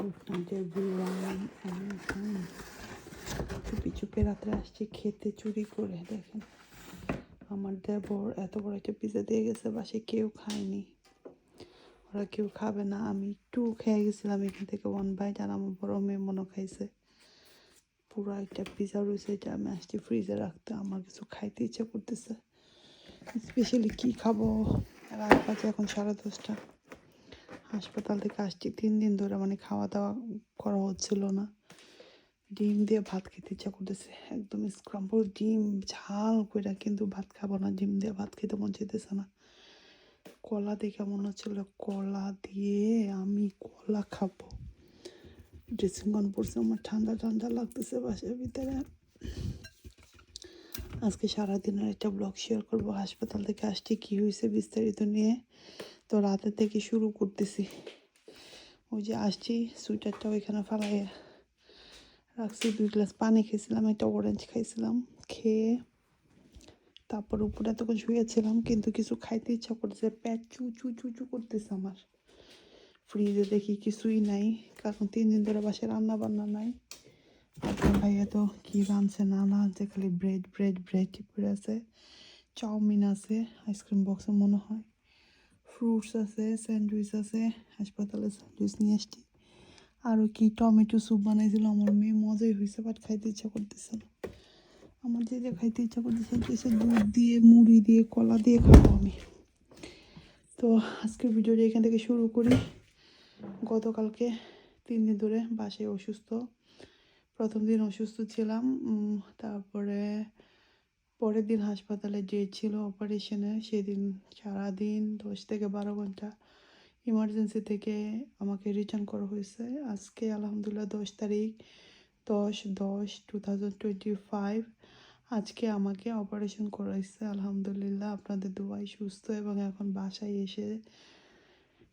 Good night everyone চুপি চুপি রাত্রে আসছি, খেতে চুরি করে, দেখেন। আমার দেবর এত বড় একটা পিজা দিয়ে গেছে বাসে কেউ খায়নি। ওরা কেউ খাবে না, আমি একটু খেয়ে গেছিলাম এখান থেকে ওয়ান বাইট আর আমার বড় মেয়ে মনে খাইছে। পুরো একটা পিজা রয়েছে, এটা আমি আসছি ফ্রিজে রাখতে, আমার কিছু খাইতে ইচ্ছা করতেছে। স্পেশালি কি খাব? রাত বাজে এখন সাড়ে দশটা। হাসপাতাল থেকে আসছি। তিন দিন ধরে মানে খাওয়া দাওয়া করা হচ্ছিল না। ডিম দিয়ে ভাত খেতে ইচ্ছা করতেছে। একদম স্ক্রাম্বল ডিম ঝাল করে কিন্তু ভাত খাব না। ডিম দিয়ে ভাত খেতে মন চাইতেছে না। কলা দেখে মনে হচ্ছিল কলা দিয়ে আমি কলা খাব। ড্রেসিং অন পড়ছে আমার ঠান্ডা ঠান্ডা লাগতেছে বাসার ভিতরে। আজকে সারাদিনের একটা ব্লগ শেয়ার করব। হাসপাতাল থেকে আসছি, কী হয়েছে বিস্তারিত নিয়ে। তো রাতে থেকে শুরু করতেছি। ওই যে আসছি সুইটারটা ওইখানে ফালাইয়া রাখছি। দুই গ্লাস পানি খেয়েছিলাম, একটা অরেঞ্জ খাইছিলাম, খেয়ে তারপর উপরে এতক্ষণ শুয়েছিলাম, কিন্তু কিছু খাইতে ইচ্ছা করতেছে, পেট চু চু চু চু করতেছে আমার। ফ্রিজে দেখি কিছুই নাই, কারণ তিন দিন ধরে বাসায় রান্না বান্না নাই। আপনার ভাইয়া তো কি রাঁধছে না না আনছে খালি ব্রেড ব্রেড ব্রেড টিপে আছে। চাউমিন আছে আইসক্রিম বক্সে মনে হয়। ফ্রুটস আছে স্যান্ডউইচ আছে হাসপাতালে স্যান্ডউইচ নিয়ে আসছি। আরও কি টমেটো স্যুপ বানাইছিল আমার মেয়ে, মজাই হয়েছে বাট খাইতে ইচ্ছা করতেছে না। আমার যে খাইতে ইচ্ছা করতেছে হচ্ছে দুধ দিয়ে, মুড়ি দিয়ে, কলা দিয়ে খাব আমি। তো আজকের ভিডিওটা এখান থেকে শুরু করি। গতকালকে তিন দিন ধরে বাসায় অসুস্থ। প্রথম দিন অসুস্থ ছিলাম তারপরে পরের দিন হাসপাতালে যে ছিল অপারেশনে সেদিন সারাদিন দশ থেকে বারো ঘণ্টা ইমার্জেন্সি থেকে আমাকে রিটার্ন করা হয়েছে। আজকে আলহামদুলিল্লাহ দশ তারিখ দশ দশ টু থাউজেন্ড টোয়েন্টি ফাইভ আজকে আমাকে অপারেশন করাইছে। আলহামদুলিল্লাহ আপনাদের দুবাই সুস্থ এবং এখন বাসায় এসে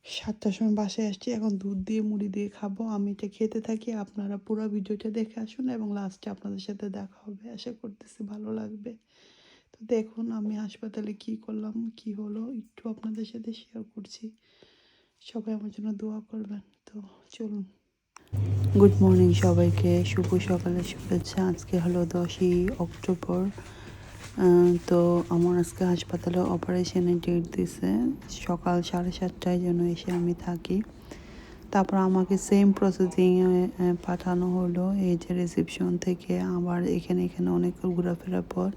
সাতটার সময় বাসায় আসছি, এখন দুধ দিয়ে, মুড়ি দিয়ে খাব। আমি এটা খেতে থাকি, আপনারা পুরো ভিডিওটা দেখে আসুন এবং লাস্টে আপনাদের সাথে দেখা হবে। আশা করতেছি ভালো লাগবে। তো দেখুন, আমি হাসপাতালে কি করলাম, কি হলো, একটু আপনাদের সাথে শেয়ার করছি। সবাই আমার জন্য দোয়া করবেন। তো চলুন। গুড মর্নিং সবাইকে। শুভ সকালের শুভেচ্ছা। আজকে হলো দশই অক্টোবর। তো আমার আজকে হাসপাতালে অপারেশনের ডেট দিছে। সকাল সাড়ে সাতটায় যেন এসে আমি থাকি। তারপর আমাকে সেম প্রসেসিংয়ে পাঠানো হলো। এই যে রিসেপশন থেকে আবার এখানে এখানে অনেক ঘোরাফেরার পর,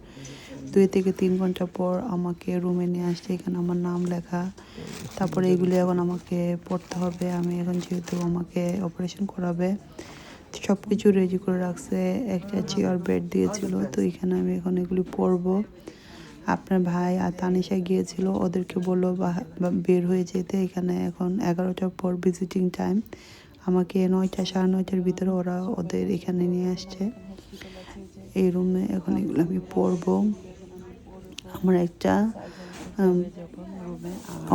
দুই থেকে তিন ঘণ্টা পর আমাকে রুমে নিয়ে আসছে। এখানে আমার নাম লেখা। তারপরে এগুলো এখন আমাকে পড়তে হবে। আমি এখন যেহেতু আমাকে অপারেশন করাবে। সব কিছু রেডি করে রাখছে। একটা চেয়ার বেড দিয়েছিল। তো এখানে আমি এখন এগুলি পরবো। আপনার ভাই আর তানিশা গিয়েছিল। ওদেরকে বলল বের হয়ে যেতে। এখানে এখন এগারোটার পর ভিজিটিং টাইম আমাকে নয়টা, সাড়ে নয়টার ভিতরে ওরা ওদের এখানে নিয়ে আসছে। এই রুমে এখন এগুলো আমি পরবো। আমার একটা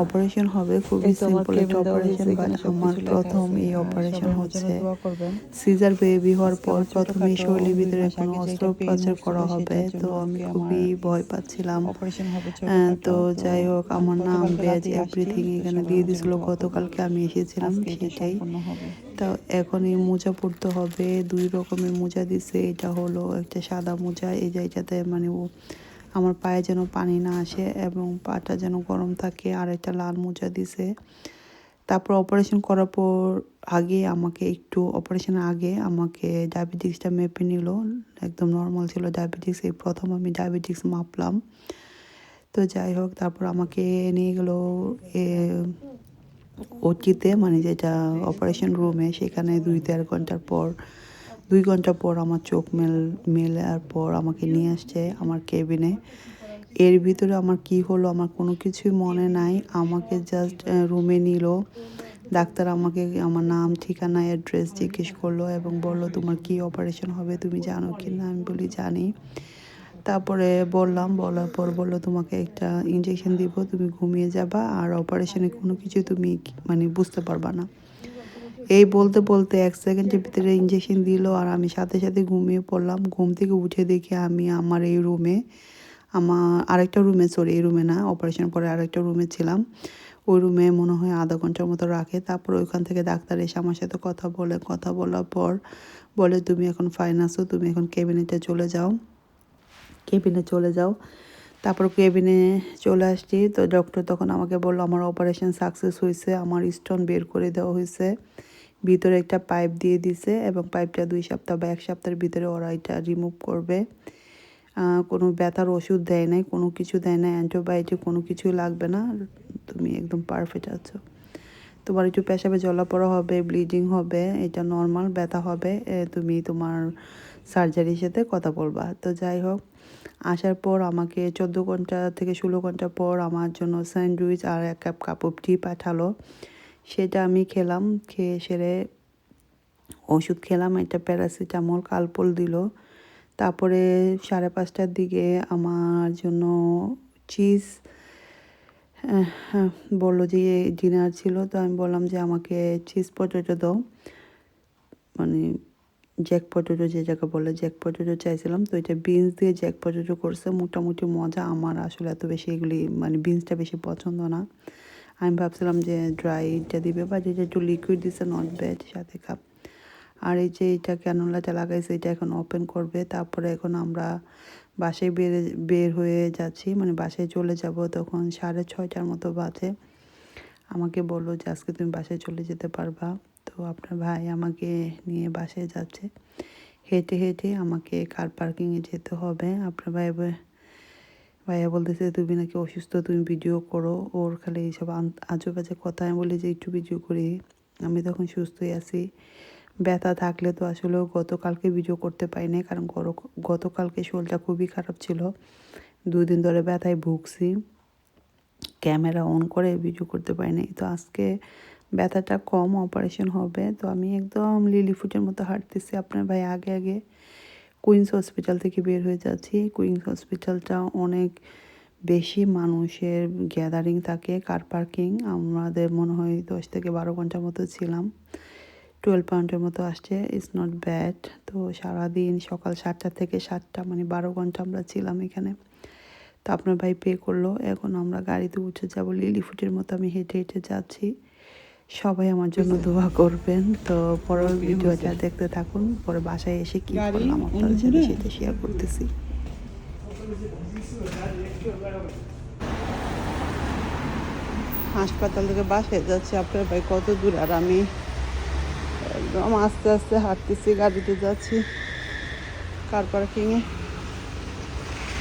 অপারেশন হবে খুবই সিম্পল একটা অপারেশন বাট আমার প্রথম এই অপারেশন হচ্ছে। সিজার বেবি হওয়ার পর প্রথম এই শরীরের ভিতরে কোনো অস্ত্রোপচার করা হবে তো আমি খুবই ভয় পাচ্ছিলাম। অপারেশন তো যাই হোক আমার নাম ব্যাজ এভরিথিং এখানে দিয়ে দিছিল গতকালকে আমি এসেছিলাম সেটাই। তো এখন এই মোজা পরতে হবে দুই রকমের মোজা দিছে এটা হলো একটা সাদা মোজা এই এটাতে মানে ও আমার পায়ে যেন পানি না আসে এবং পাটা যেন গরম থাকে আর একটা লাল মোজা দিছে। তারপর অপারেশন করার পর আগে আমাকে একটু অপারেশনের আগে আমাকে ডায়াবেটিক্সটা মেপে নিল। একদম নর্মাল ছিল ডায়াবেটিক্স এই প্রথম আমি ডায়াবেটিক্স মাপলাম। তো যাই হোক, তারপর আমাকে নিয়ে গেলো ওটিতে মানে যেটা অপারেশন রুমে সেখানে দুই দেড় ঘণ্টার পর দুই ঘণ্টা পর আমার চোখ মেল মেলার পর আমাকে নিয়ে আসছে আমার কেবিনে এর ভিতরে আমার কি হলো আমার কোনো কিছুই মনে নাই। আমাকে জাস্ট রুমে নিল। ডাক্তার আমাকে, আমার নাম, ঠিকানা অ্যাড্রেস জিজ্ঞেস করল এবং বলল, তোমার কি অপারেশন হবে? তুমি জানো কি না? আমি বলি, জানি। তারপরে বললাম, বলার পর বলল, তোমাকে একটা ইঞ্জেকশন দিব, তুমি ঘুমিয়ে যাবা আর অপারেশনে কোনো কিছু তুমি মানে বুঝতে পারবা না। এই বলতে বলতে এক সেকেন্ডের ভিতরে ইঞ্জেকশন দিল আর আমি সাথে সাথে ঘুমিয়ে পড়লাম। ঘুম থেকে উঠে দেখি আমি আমার এই রুমে আমার আরেকটা রুমে সরি এই রুমে না অপারেশন পরে আরেকটা রুমে ছিলাম। ওই রুমে মনে হয় আধা ঘণ্টার মতো রাখে। তারপর ওইখান থেকে ডাক্তার এসে আমার সাথে কথা বলে। কথা বলার পর বলে, তুমি এখন ফাইন আসো তুমি এখন কেবিনেটে চলে যাও। কেবিনে চলে যাও। তারপর কেবিনে চলে আসছি। তো ডক্টর তখন আমাকে বলল, আমার অপারেশন সাকসেস হয়েছে আমার স্টোন বের করে দেওয়া হয়েছে ভিতরে একটা পাইপ দিয়ে দিছে এবং পাইপটা দুই সপ্তাহ বা এক সপ্তাহের ভিতরে ওরা এটা রিমুভ করবে। কোনো ব্যথার ওষুধ দেয় নাই, কোনো কিছু দেয় না অ্যান্টিবায়োটিক কোনো কিছুই লাগবে না। তুমি একদম পারফেক্ট আছো। তোমার একটু পেশাবে জলাপড়া হবে ব্লিডিং হবে, এটা নর্মাল ব্যথা হবে তুমি তোমার সার্জারির সাথে কথা বলবা। তো যাই হোক, আসার পর আমাকে চোদ্দ ঘণ্টা থেকে ষোলো ঘণ্টা পর আমার জন্য স্যান্ডউইচ আর এক কাপ কাপ টি পাঠালো। সেটা আমি খেলাম, খেয়ে সেরে ওষুধ খেলাম, একটা প্যারাসিটামল, কালপল দিল। তারপরে সাড়ে পাঁচটার দিকে আমার জন্য চিজ বলল যে ডিনার ছিল, তো আমি বললাম যে আমাকে চিজ পটেটো দাও। মানে জ্যাক পটেটো যে জায়গা বলে, জ্যাক পটেটো চাইছিলাম, তো এটা বিনস দিয়ে জ্যাক পটেটো করছে। মোটামুটি মজা, আমার আসলে এত বেশি এগুলি মানে বিনসটা বেশি পছন্দ না। আমি ভাবছিলাম যে ড্রাইটা দিবে বা যেটা একটু লিকুইড দিছে নট ব্যাড সাথে কাপ আর এই যে এটা ক্যানোলাটা লাগাইছে, এটা এখন ওপেন করবে। তারপরে এখন আমরা বাসায় বের বের হয়ে যাচ্ছি মানে বাসায় চলে যাব। তখন সাড়ে ছয়টার মতো বাজে। আমাকে বলল যে, আজকে তুমি বাসায় চলে যেতে পারবা। তো আপনার ভাই আমাকে নিয়ে বাসায় যাচ্ছে। হেঁটে হেঁটে আমাকে কার পার্কিংয়ে যেতে হবে। আপনার ভাই ভাইয়া বলতেছে, তুমি নাকি অসুস্থ, তুমি ভিডিও করো। ওর খালি এইসব আন- আজে বাজে কথা আমি বলি যে, একটু ভিডিও করি। আমি তখন সুস্থই আছি। ব্যথা থাকলে তো আসলে গতকালকে ভিডিও করতে পারি নাই, কারণ গতকালকে শরীরটা খুবই খারাপ ছিল। দুই দিন ধরে ব্যথায় ভুগছি। ক্যামেরা অন করে ভিডিও করতে পারি পারিনি তো আজকে ব্যথাটা কম অপারেশন হবে। তো আমি একদম লিলি ফুটের মতো হাঁটতেছি। আপনার ভাই আগে আগে কুইন্স হসপিটাল থেকে বের হয়ে যাচ্ছি। কুইন্স হসপিটালটা অনেক বেশি মানুষের গ্যাদারিং থাকে, কার পার্কিং। আমাদের মনে হয় দশ থেকে বারো ঘণ্টার মতো ছিলাম। টুয়েলভ পাউন্ডের মতো আসছে, ইটস নট ব্যাড। তো সারাদিন সকাল সাতটা থেকে সাতটা মানে বারো ঘণ্টা আমরা ছিলাম এখানে। তো আপনার ভাই পে করল, এখন আমরা গাড়িতে উঠে যাব লিলি ফুটের মতো আমি হেঁটে হেঁটে যাচ্ছি। সবাই আমার জন্য দোয়া করবেন। তো পরের ভিডিওটা দেখতে থাকুন পরে বাসায় এসে কি করলাম আপনাদের সাথে সেটা শেয়ার করতেছি। হাসপাতাল থেকে বাসায় যাচ্ছি আপনার ভাই কত দূর? আর আমি একদম আস্তে আস্তে হাঁটতেছি গাড়িতে যাচ্ছি। কার পার্কিংয়ে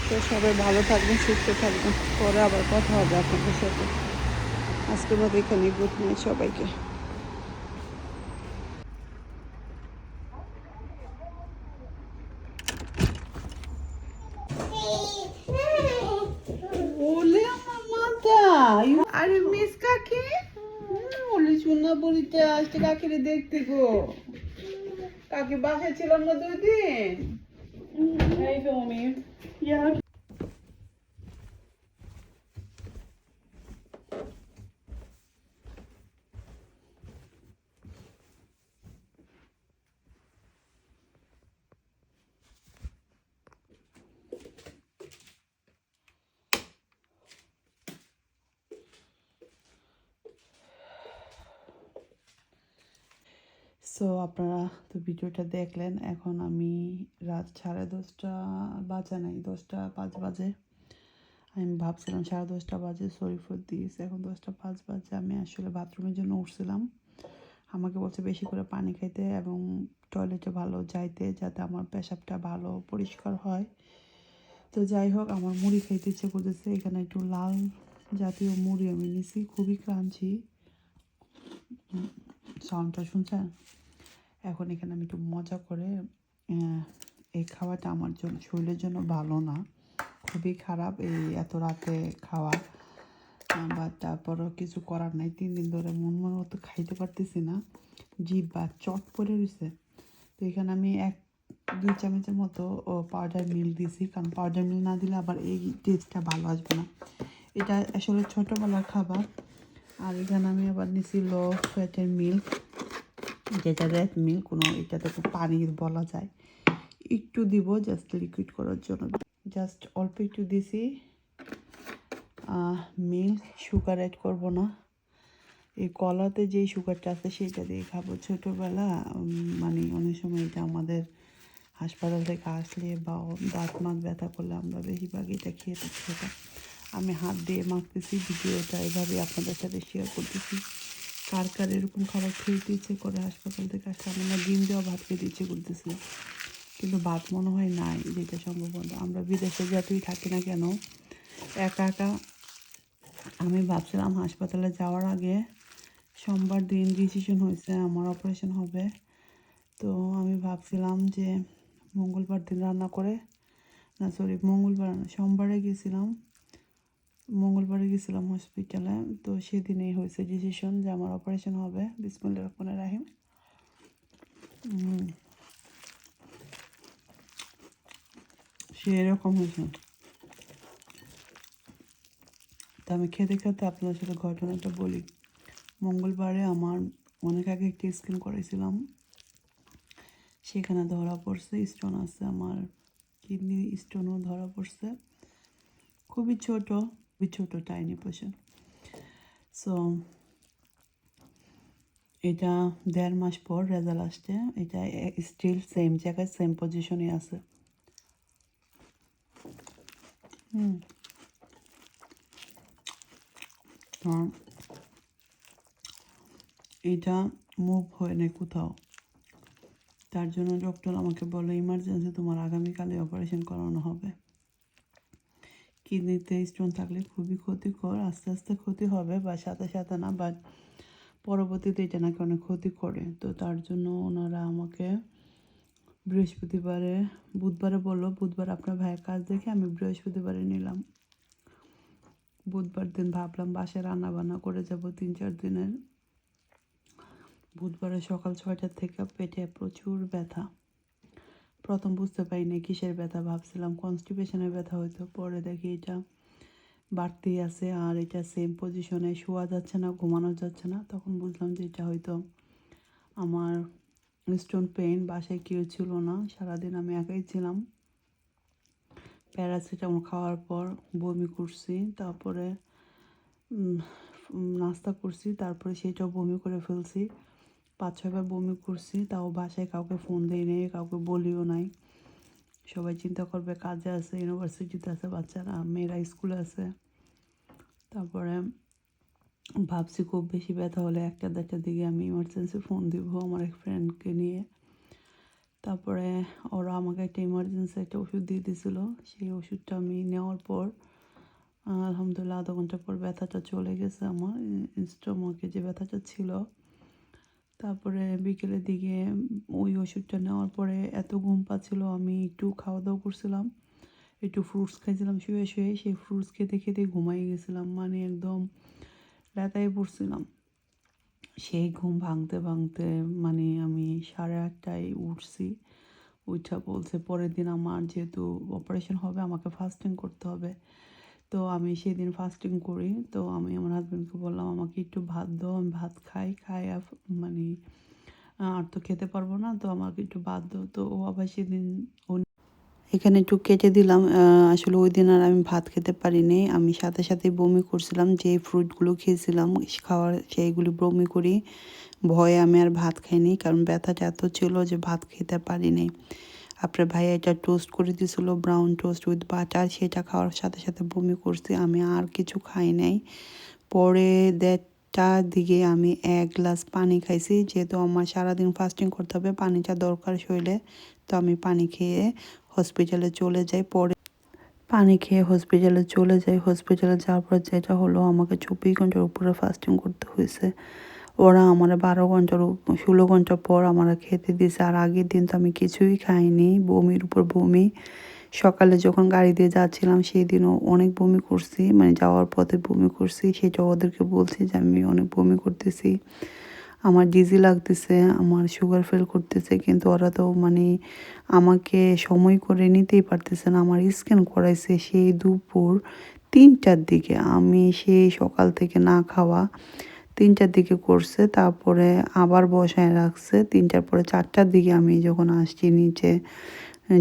তো সবাই ভালো থাকবেন সুস্থ থাকবেন। পরে আবার কথা হবে আপনাদের সাথে। আজকের মতো এখানে গুড নাইট সবাইকে আরে মিস কাকি বলিতে আজকে কাকিরে দেখতে গো কাকি বাসায় ছিলাম না দুই দিন Hey, Filmy. Yeah. সো আপনারা তো ভিডিওটা দেখলেন, এখন আমি রাত সাড়ে দশটা বাজে নাই, দশটা পাঁচ বাজে। আমি ভাবছিলাম সাড়ে দশটা বাজে সরি ফর দিস এখন দশটা পাঁচ বাজে। আমি আসলে বাথরুমের জন্য উঠছিলাম। আমাকে বলছে বেশি করে পানি খাইতে এবং টয়লেটে ভালো যাইতে, যাতে আমার পেশাবটা ভালো, পরিষ্কার হয়। তো যাই হোক, আমার মুড়ি খাইতে ইচ্ছে করতেছে। এখানে একটু লাল জাতীয় মুড়ি আমি নিছি, খুবই ক্রাঞ্চি সাউন্ডটা শুনছেন? এখন এখানে আমি একটু মজা করে এই খাওয়াটা আমার জন্য, শরীরের জন্য ভালো না। খুবই খারাপ এই এত রাতে খাওয়া। বা তারপরও কিছু করার নাই। তিন দিন ধরে মন মন মতো খাইতে পারতেছি না। জিভ বা চট পড়ে রয়েছে তো এখানে আমি এক, দুই চামচের মতো পাউডার মিল দিয়েছি কারণ পাউডার মিল না দিলে আবার এই টেস্টটা ভালো আসবে না। এটা আসলে ছোটোবেলার খাবার। আর এখানে আমি আবার নিছি লো ফ্যাটের মিল্ক রেড মিল্ক কোনো এটাতে তো পানি বলা যায়। একটু দিব জাস্ট লিকুইড করার জন্য। জাস্ট অল্প একটু দিছি। মিল্ক সুগার অ্যাড করব না। এই কলাতে যেই সুগারটা আছে সেটা দিয়ে খাব। ছোটোবেলা মানে অনেক সময় এটা আমাদের হাসপাতাল থেকে আসলে বা দাঁত মাত ব্যথা করলে আমরা বেশিরভাগ এটা খেয়ে খেতাম আমি হাত দিয়ে মাখতেছি, ভিডিওটা এভাবে আপনাদের সাথে শেয়ার করতেছি। কার কার এরকম খাবার খেতে ইচ্ছে করে হাসপাতাল থেকে আসলে আমি না ডিম দেওয়া ভাত খেতে ইচ্ছে করতেছিল কিন্তু ভাত মনে হয় নাই যেটা সম্ভবত। আমরা বিদেশে যতই থাকি না কেন, একা একা আমি ভাবছিলাম হাসপাতালে যাওয়ার আগে সোমবার দিন ডিসিশন হয়েছে, আমার অপারেশন হবে। তো আমি ভাবছিলাম যে মঙ্গলবার দিন রান্না করে, না সরি মঙ্গলবার সোমবারে গেছিলাম। মঙ্গলবারে গেছিলাম হসপিটালে তো সেদিনেই হয়েছে ডিসিশন যে আমার অপারেশন হবে। বিসমুল্লা রহমান রাহিম। উম, সেরকম হয়েছে। তা আমি খেতে খেতে আপনার সাথে ঘটনাটা বলি। মঙ্গলবারে আমার অনেক আগে একটি স্ক্যান করেছিলাম সেখানে ধরা পড়ছে স্টোন আছে আমার। কিডনি স্টোনও ধরা পড়ছে। খুবই ছোট। খুবই ছোট টাইনি পোষণ সো এটা দেড় মাস পর রেজাল্ট আসছে। এটা স্টিল সেম জায়গায় সেম পজিশনে আছে। এটা মুভ হয় না কোথাও। তার জন্য ডক্টর আমাকে বলে ইমার্জেন্সি তোমার আগামীকালে অপারেশন করানো হবে। কিডনিতে স্টোন থাকলে খুবই ক্ষতিকর, আস্তে আস্তে ক্ষতি হবে বা সাথে সাথে না বাট পরবর্তীতে এটা নাকি অনেক ক্ষতি করে। তো তার জন্য ওনারা আমাকে বৃহস্পতিবারে, বুধবারে বলল, বুধবার আপনার ভাইয়ের কাজ দেখে আমি বৃহস্পতিবারে নিলাম। বুধবার দিন ভাবলাম বাসায় রান্না বান্না করে যাব তিন চার দিনের। বুধবারে সকাল ছয়টার থেকে পেটে প্রচুর ব্যথা। প্রথম বুঝতে পারি পারিনি কিসের ব্যথা, ভাবছিলাম কনস্টিপেশনের ব্যথা হয়তো, পরে দেখি এটা বাড়তি আছে আর এটা সেম পজিশনে শোয়া যাচ্ছে না, ঘুমানো যাচ্ছে না। তখন বুঝলাম যে এটা হয়তো আমার স্টোন পেন বাসায় কেউ ছিল না, সারাদিন আমি একাই ছিলাম। প্যারাসিটামল খাওয়ার পর বমি করছি, তারপরে নাস্তা করছি, তারপরে সেটাও বমি করে ফেলছি। পাঁচ ছয়বার বমি করছি, তাও বাসায় কাউকে ফোন দিই নেই, কাউকে বলিও নাই। সবাই চিন্তা করবে কাজে আছে ইউনিভার্সিটিতে আছে বাচ্চারা, মেয়েরা স্কুলে আছে। তারপরে ভাবছি খুব বেশি ব্যথা হলে একটা দেড়টার দিকে আমি ইমার্জেন্সি ফোন দিব আমার এক ফ্রেন্ডকে নিয়ে। তারপরে ওরা আমাকে একটা ইমার্জেন্সি একটা ওষুধ দিয়ে দিয়েছিল সেই ওষুধটা আমি নেওয়ার পর, আলহামদুলিল্লাহ আধা ঘণ্টা পর ব্যথাটা চলে গেছে আমার স্টোমাকে যে ব্যথাটা ছিল তারপরে বিকেলের দিকে ওই ওষুধটা নেওয়ার পরে এত ঘুম পাচ্ছিল, আমি একটু খাওয়া দাওয়া করছিলাম, একটু ফ্রুটস খাইছিলাম, শুয়ে শুয়ে সেই ফ্রুটস খেতে খেতে ঘুমাই গেছিলাম মানে একদম লেতায় পড়ছিলাম। সেই ঘুম ভাঙতে ভাঙতে মানে আমি সাড়ে আটটায় উঠছি, উঠা বলছে পরের দিন আমার যেহেতু অপারেশন হবে, আমাকে ফাস্টিং করতে হবে। তো আমি সেদিন ফাস্টিং করি। তো আমি আমার হাজব্যান্ডকে বললাম, আমাকে একটু ভাত দাও, আমি ভাত খাই খাই আফ- মানে আর তো খেতে পারব না, তো আমাকে একটু ভাত দাও। তো ও আবার সেদিন এখানে একটু কেটে দিলাম। আসলে ওই দিন আর আমি ভাত খেতে পারিনি। আমি সাথে সাথে বমি করছিলাম যে ফ্রুটগুলো খেয়েছিলাম খাওয়ার সেইগুলি বমি করি। ভয়ে আমি আর ভাত খাইনি, কারণ ব্যথাটা এত ছিল যে ভাত খেতে পারিনি। আপনার ভাই এটা টোস্ট করে দিয়েছিল ব্রাউন টোস্ট উইথ বাটার সেটা খাওয়ার সাথে সাথে বমি করছি, আমি আর কিছু খাই নাই। পরে দেড়টার দিকে আমি এক গ্লাস পানি খাইছি, যেহেতু আমার সারাদিন ফাস্টিং করতে হবে, পানিটা দরকার শরীরে, তো আমি পানি খেয়ে হসপিটালে চলে যাই। পরে পানি খেয়ে হসপিটালে চলে যাই হসপিটালে যাওয়ার পর যেটা হলো আমাকে চব্বিশ ঘণ্টার উপরে ফাস্টিং করতে হয়েছে। ওরা আমার বারো ঘণ্টার ষোলো ঘণ্টা পর আমার খেতে দিয়েছে আর আগের দিন তো আমি কিছুই খাইনি, বমির উপর বমি। সকালে যখন গাড়ি দিয়ে যাচ্ছিলাম, সেই দিনও অনেক বমি করছি। মানে যাওয়ার পথে বমি করছি। সেটা ওদেরকে বলছি যে, আমি অনেক বমি করতেছি। আমার ডিজি লাগতেছে, আমার সুগার ফেল করতেছে। কিন্তু ওরা তো মানে আমাকে সময় করে নিতেই পারতেছে না। আমার স্ক্যান করাইছে সেই দুপুর তিনটার দিকে। আমি সেই সকাল থেকে না খাওয়া তিনটার দিকে করছে, তারপরে আবার বসায় রাখছে, তিনটার পরে চারটার দিকে আমি যখন আসছি নিচে,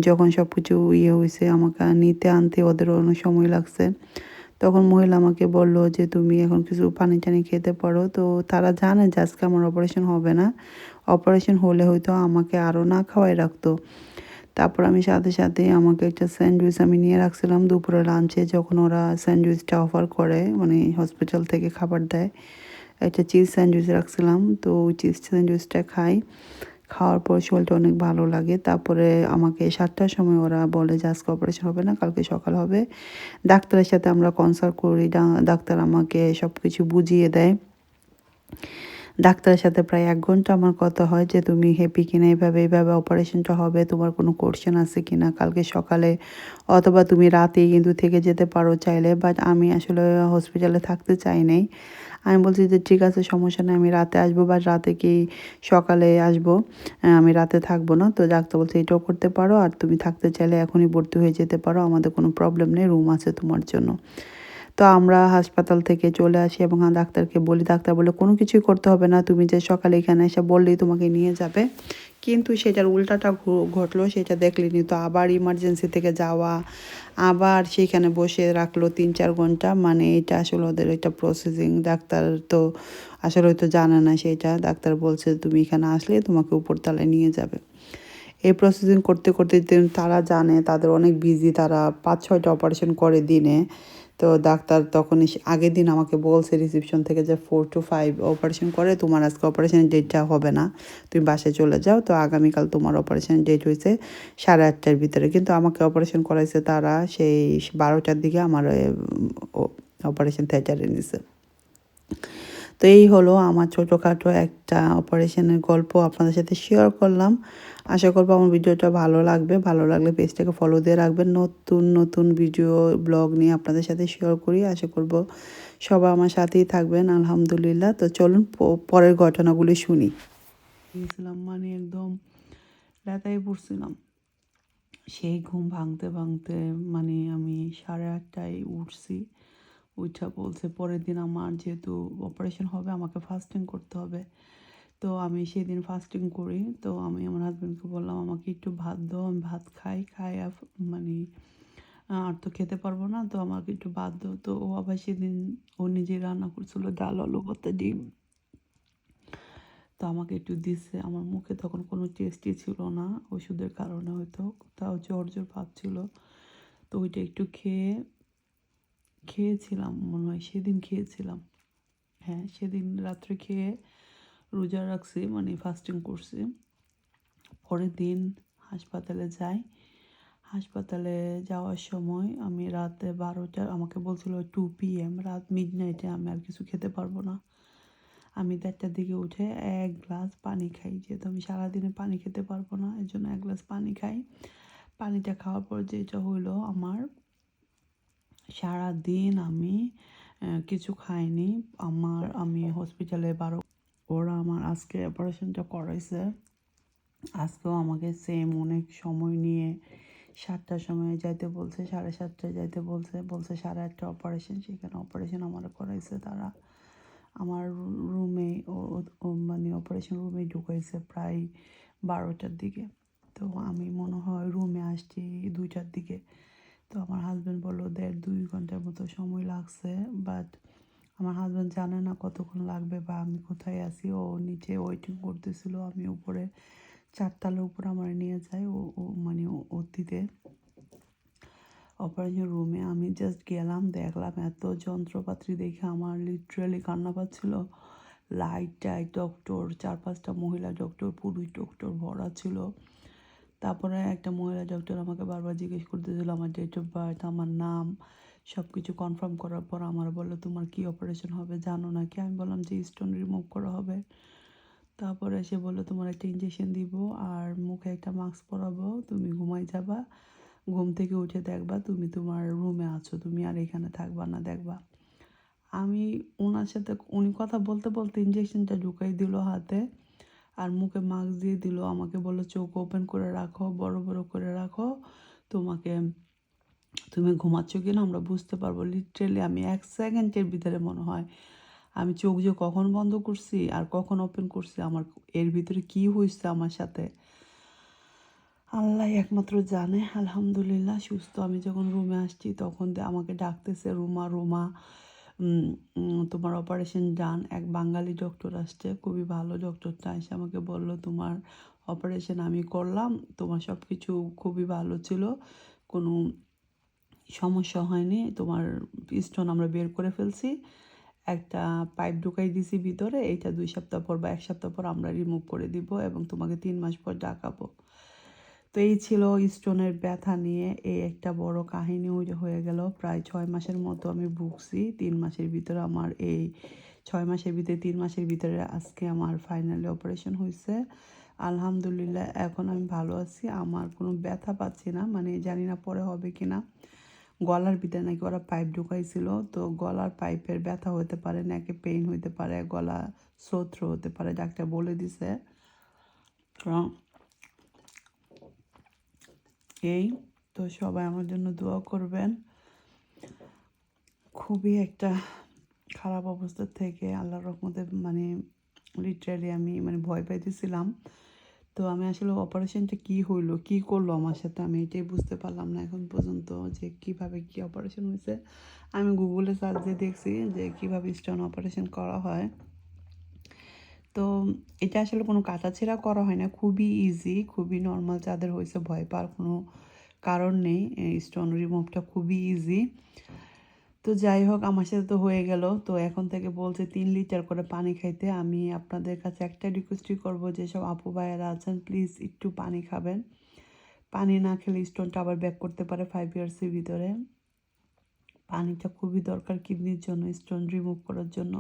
যখন সব কিছু ইয়ে হয়েছে আমাকে নিতে আনতে ওদের অনেক সময় লাগছে। তখন মহিলা আমাকে বলল যে, তুমি এখন কিছু পানি টানি খেতে পারো। তো তারা জানে যে আজকে আমার অপারেশন হবে না। অপারেশন হলে হয়তো আমাকে আরও না খাওয়াই রাখতো। তারপর আমি সাথে সাথে আমাকে একটা স্যান্ডউইচ আমি নিয়ে রাখছিলাম দুপুরে লাঞ্চে যখন ওরা স্যান্ডউইচটা অফার করে মানে হসপিটাল থেকে খাবার দেয়। একটা চিজ স্যান্ডউইচ রাখছিলাম, তো ওই চিজ স্যান্ডউইচটা খাই। খাওয়ার পর শরীরটা অনেক ভালো লাগে। তারপরে আমাকে সাতটার সময় ওরা বলে যে, আজকে অপারেশন হবে না, কালকে সকাল হবে। ডাক্তারের সাথে আমরা কনসাল্ট করি। ডাক্তার আমাকে সব কিছু বুঝিয়ে দেয়। ডাক্তারের সাথে প্রায় এক ঘণ্টা আমার কথা হয় যে, তুমি হ্যাপি কিনা? এইভাবে এইভাবে অপারেশনটা হবে। তোমার কোনো কোশ্চেন আছে কিনা? কালকে সকালে অথবা তুমি রাতেই কিন্তু থেকে যেতে পারো চাইলে। বাট আমি আসলে হসপিটালে থাকতে চাই নাই। আমি বলছি যে, ঠিক আছে, সমস্যা নেই, আমি রাতে আসব বা রাতে কি সকালে আসব? আমি রাতে থাকব না। তো ডাক্তার বলছে, এটাও করতে পারো, আর তুমি থাকতে চাইলে এখনই ভর্তি হয়ে যেতে পারো। আমাদের কোনো প্রবলেম নেই রুম আছে তোমার জন্য। তো আমরা হাসপাতাল থেকে চলে আসি এবং হ্যাঁ, ডাক্তারকে বলি ডাক্তার বলে কোনো কিছুই করতে হবে না তুমি যে সকালে এখানে এসে বললেই তোমাকে নিয়ে যাবে। কিন্তু সেটার উল্টাটা ঘটলো সেটা দেখলিনি। তো আবার ইমার্জেন্সি থেকে যাওয়া আবার সেখানে বসে রাখল তিন চার ঘণ্টা। মানে এটা আসলে ওদের একটা প্রসেসিং ডাক্তার তো আসলে হয়তো জানে না সেটা। ডাক্তার বলছে তুমি এখানে আসলে তোমাকে উপরতলায় নিয়ে যাবে। এই প্রসেসিং করতে করতে তারা জানে তাদের অনেক বিজি তারা পাঁচ ছয়টা অপারেশন করে দিনে। তো ডাক্তার তখন আগের দিন আমাকে বলছে রিসিপশন থেকে যে ফোর টু ফাইভ অপারেশন করে, তোমার আজকে অপারেশনের ডেটটা হবে না। তুমি বাসায় চলে যাও, তো আগামীকাল তোমার অপারেশনের ডেট হয়েছে সাড়ে আটটার ভিতরে। কিন্তু আমাকে অপারেশন করাইছে তারা সেই বারোটার দিকে আমার অপারেশন থিয়েটারে নিছে। তো এই হলো আমার ছোটোখাটো একটা অপারেশনের গল্প আপনাদের সাথে শেয়ার করলাম। আশা করব আমার ভিডিওটা ভালো লাগবে। ভালো লাগলে পেজটাকে ফলো দিয়ে রাখবেন। নতুন নতুন ভিডিও ব্লগ নিয়ে আপনাদের সাথে শেয়ার করি। আশা করব সবাই আমার সাথেই থাকবেন, আলহামদুলিল্লাহ। তো চলুন পরের ঘটনাগুলি শুনি। গিয়েছিলাম মানে একদম ব্যথায় পড়ছিলাম। সেই ঘুম ভাঙতে ভাঙতে মানে আমি সাড়ে আটটায় উঠছি। উঠা বলছে, পরের দিন আমার যেহেতু অপারেশন হবে, আমাকে ফাস্টিং করতে হবে। তো আমি সেদিন ফাস্টিং করি। তো আমি আমার হাজব্যান্ডকে বললাম, আমাকে একটু ভাত দাও, আমি ভাত খাই খাই মানে আর তো খেতে পারব না, তো আমাকে একটু ভাত দাও। তো ও আবার সেদিন ও নিজে রান্না করছিল ডাল, আলু, ভর্তা, ডিম। তো আমাকে একটু দিছে। আমার মুখে তখন কোনো টেস্টই ছিল না, ওষুধের কারণে হয়তো, তাও জ্বর জ্বর ভাব ছিল। তো ওইটা একটু খেয়ে, খেয়েছিলাম, মনে হয় সেদিন খেয়েছিলাম। হ্যাঁ সেদিন রাত্রে খেয়ে রোজা রাখছি মানে ফাস্টিং করছি। পরের দিন হাসপাতালে যাই। হাসপাতালে যাওয়ার সময় আমি রাতে বারোটা আমাকে বলছিল টু পি এম রাত মিড নাইটে আমি আর কিছু খেতে পারব না। আমি দেড়টার দিকে উঠে এক গ্লাস পানি খাই, যেহেতু আমি সারাদিনে পানি খেতে পারব না, এর জন্য এক গ্লাস পানি খাই। পানিটা খাওয়ার পর যেটা হইল আমার সারা দিন আমি কিছু খাইনি। আমার, আমি হসপিটালে বারো ওরা আমার আজকে অপারেশনটা করাইছে। আজকেও আমাকে সেম অনেক সময় নিয়ে সাতটার সময় যাইতে বলছে, সাড়ে সাতটায় যাইতে বলছে বলছে সাড়ে আটটা অপারেশন সেখানে অপারেশন আমার করাইছে তারা। আমার রুমে ও মানে অপারেশন রুমে ঢুকাইছে প্রায় বারোটার দিকে। তো আমি মনে হয় রুমে আসছি দুইটার দিকে। তো আমার হাজব্যান্ড বলল, দেড় দুই ঘণ্টার মতো সময় লাগছে বাট আমার হাজব্যান্ড জানে না কতক্ষণ লাগবে বা আমি কোথায় আছি। ও নিচে ওয়েটিং করতেছিল, আমি উপরে চারতলার উপরে আমার নিয়ে যায়, ও মানে অতীতে। অপারেশন রুমে আমি জাস্ট গেলাম, দেখলাম এত যন্ত্রপাতি দেখে আমার লিটারালি কান্না পাচ্ছিল। লাইট টাইট ডক্টর চার পাঁচটা মহিলা ডক্টর পুরুষ ডক্টর ভরা ছিল। তারপরে একটা মহিলা ডক্টর আমাকে বারবার জিজ্ঞেস করতেছিল, আমার ডেট অফ বার্থ আমার নাম সব কিছু কনফার্ম করার পর আমার বলল, তোমার কি অপারেশন হবে? জানো না কি আমি বললাম যে স্টোন রিমুভ করা হবে। তারপরে সে বলল, তোমার একটা ইঞ্জেকশন দিব আর মুখে একটা মাস্ক পরাবো, তুমি ঘুমাই যাবা, ঘুম থেকে উঠে দেখবা তুমি তোমার রুমে আছো, তুমি আর এখানে থাকবা না, দেখবা। আমি ওনার সাথে, উনি কথা বলতে বলতে ইঞ্জেকশনটা ঢুকাই দিল হাতে আর মুখে মাস্ক দিয়ে দিল। আমাকে বলল, চোখ ওপেন করে রাখো, বড় বড় করে রাখো, তোমাকে তুমি ঘুমাচ্ছ কি না আমরা বুঝতে পারব। লিটারেলি আমি এক সেকেন্ডের ভিতরে মনে হয় আমি চোখ যে কখন বন্ধ করছি আর কখন ওপেন করছি, আমার এর ভিতরে কি হয়েছে আমার সাথে? আল্লাহ একমাত্র জানে, আলহামদুলিল্লাহ, সুস্থ। আমি যখন রুমে আসছি তখন আমাকে ডাকতেছে, রুমা রুমা তোমার অপারেশন ডান এক বাঙালি ডক্টর আসছে, খুবই ভালো ডক্টরটা এসে আমাকে বলল, তোমার অপারেশন আমি করলাম, তোমার সব কিছু খুবই ভালো ছিল, কোনো সমস্যা হয়নি, তোমার স্টোন আমরা বের করে ফেলছি। একটা পাইপ ঢুকাই দিছি ভিতরে, এইটা দুই সপ্তাহ পর বা এক সপ্তাহ পর আমরা রিমুভ করে দিব এবং তোমাকে তিন মাস পর ডাকাবো। তো এই ছিল স্টোনের ব্যথা নিয়ে, এই একটা বড় কাহিনী হয়ে- গেল। প্রায় ছয় মাসের মতো আমি ভুগছি, তিন মাসের ভিতরে আমার এই ছয় মাসের ভিতরে, তিন মাসের ভিতরে আজকে আমার ফাইনালি অপারেশন হয়েছে আলহামদুলিল্লাহ, এখন আমি ভালো আছি, আমার কোনো ব্যথা পাচ্ছি না মানে জানি না পরে হবে কি না গলার ভিতরে নাকি ওরা পাইপ ঢুকাইছিল, তো গলার পাইপের ব্যথা হতে পারে, নাকি পেইন হতে পারে, গলা শ্রোত্র হতে পারে, ডাক্তার বলে দিছে। এই, তো সবাই আমার জন্য দোয়া করবেন। খুবই একটা খারাপ অবস্থা থেকে আল্লাহর রহমতে মানে লিটারালি আমি মানে ভয় পাইতেছিলাম। তো আমি আসলে অপারেশনটা কি হইল, কি করল আমার সাথে আমি এটাই বুঝতে পারলাম না এখন পর্যন্ত যে কীভাবে কি অপারেশন হয়েছে আমি গুগলে সার্চ দিয়ে দেখছি যে কীভাবে স্টোন অপারেশন করা হয়। তো এটা আসলে কোনো কাটাছেঁড়া করা হয় না, খুবই ইজি খুবই নর্মাল যাদের হয়েছে ভয় পাওয়ার কোনো কারণ নেই স্টোন রিমুভটা খুবই ইজি তো যাই হোক, আমার সাথে তো হয়ে গেল। তো এখন থেকে বলছে তিন লিটার করে পানি খাইতে। আমি আপনাদের কাছে একটা রিকোয়েস্টই করব যেসব আপু ভাইয়েরা আছেন প্লিজ একটু পানি খাবেন। পানি না খেলে স্টোনটা আবার ব্যাক করতে পারে ফাইভ ইয়ার্সের ভিতরে। পানিটা খুবই দরকার কিডনির জন্য স্টোন রিমুভ করার জন্য।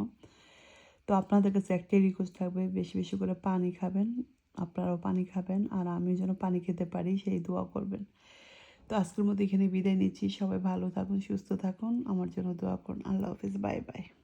তো আপনাদের কাছে একটাই রিকোয়েস্ট থাকবে, বেশি বেশি করে পানি খাবেন, আপনারাও পানি খাবেন, আর আমি যেন পানি খেতে পারি, সেই দোয়া করবেন। তো আজকের মতো এখানে বিদায় নিচ্ছি। সবাই ভালো থাকুন, সুস্থ থাকুন। আমার জন্য দোয়া করুন। আল্লাহ হাফিজ। Bye bye.